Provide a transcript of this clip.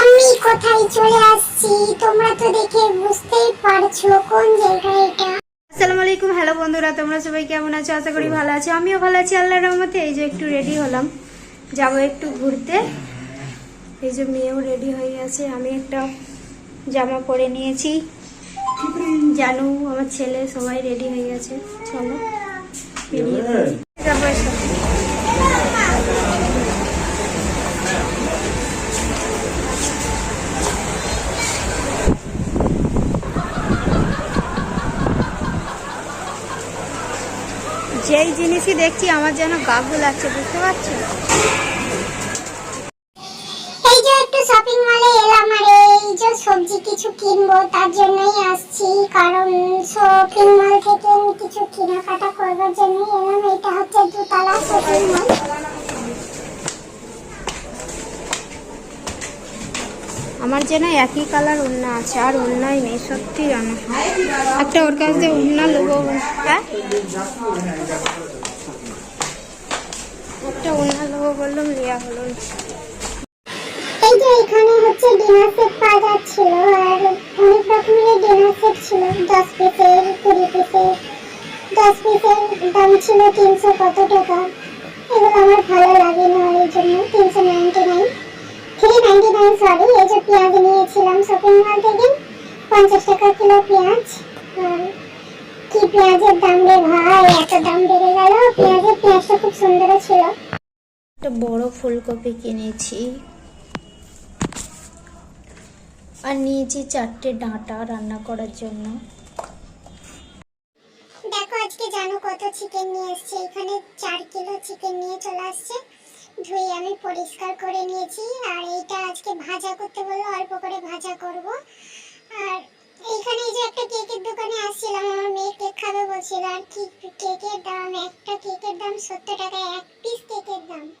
আমি কোথায় চলে আসছি? তোমরা তো দেখে বুঝতেই পারছ কোন জায়গা এটা। আসসালামু আলাইকুম, হ্যালো বন্ধুরা, তোমরা সবাই কেমন আছো? আশা করি ভালো আছো। আমিও ভালো আছি, আল্লাহর রহমতে। এই যে একটু রেডি হলাম। যাব একটু ঘুরতে। এই যে মেয়েও রেডি হয়ে গেছে। আমি একটা জামা পরে নিয়েছি। জানু, আমার ছেলে, সবাই রেডি হয়ে গেছে। চলো যেই জিনিসই দেখছি, আমার যেন গা লাগছে বুঝতে পারছ? এই যে একটু শপিং মলে এলাম, আর এই যে সবজি কিছু কিনবো, তার জন্যই আসছি। কারণ শপিং মল থেকে কিছু কেনাকাটা করবার জন্য এলাম। এটা হচ্ছে দুতলা শপিং মল আমার যেন একই কালার ওড়না আছে, আর ওড়নাই নেই, সত্যি জানো। একটা ওর কাছ দিয়ে নেব হ্যাঁ একটা ওড়না নেব বললাম লিয়া হলো। এখানে হচ্ছে ডিনার সেট পাওয়া যাচ্ছিল, আর অনেক রকমের ডিনার সেট ছিল, দশ পিসের, কুড়ি পিসের। দশ পিসের দাম ছিল তিনশো কত টাকা? এগুলো আমার ভালো সরি এই যে পেঁয়াজ নিয়েছিলাম শপিং মল থেকে পঞ্চাশ টাকা কিলো পেঁয়াজ। কি পেঁয়াজের দাম রে ভাই এত দাম বেড়ে গেল পেঁয়াজের পেঁয়াজটা খুব সুন্দর ছিল। একটা বড় ফুলকপি কিনেছি। আর নিয়েছি চারটে ডাঁটা রান্না করার জন্য। দেখো আজকে জানো কত চিকেন নিয়ে এসছে। এখানে চার কিলো চিকেন নিয়ে চলে আসছে। ধুয়ে আমি পরিষ্কার করে নিয়েছি। ভাজা করতে বলল, অল্প করে ভাজা করব। আর এইখানে এই যে একটা কেকের দোকানে আসছিলাম, আমার মেয়ে কেক খাবে বলছিল, আর কি কেকের দাম, একটা কেকের দাম সত্তর টাকা এক পিস কেকের দাম।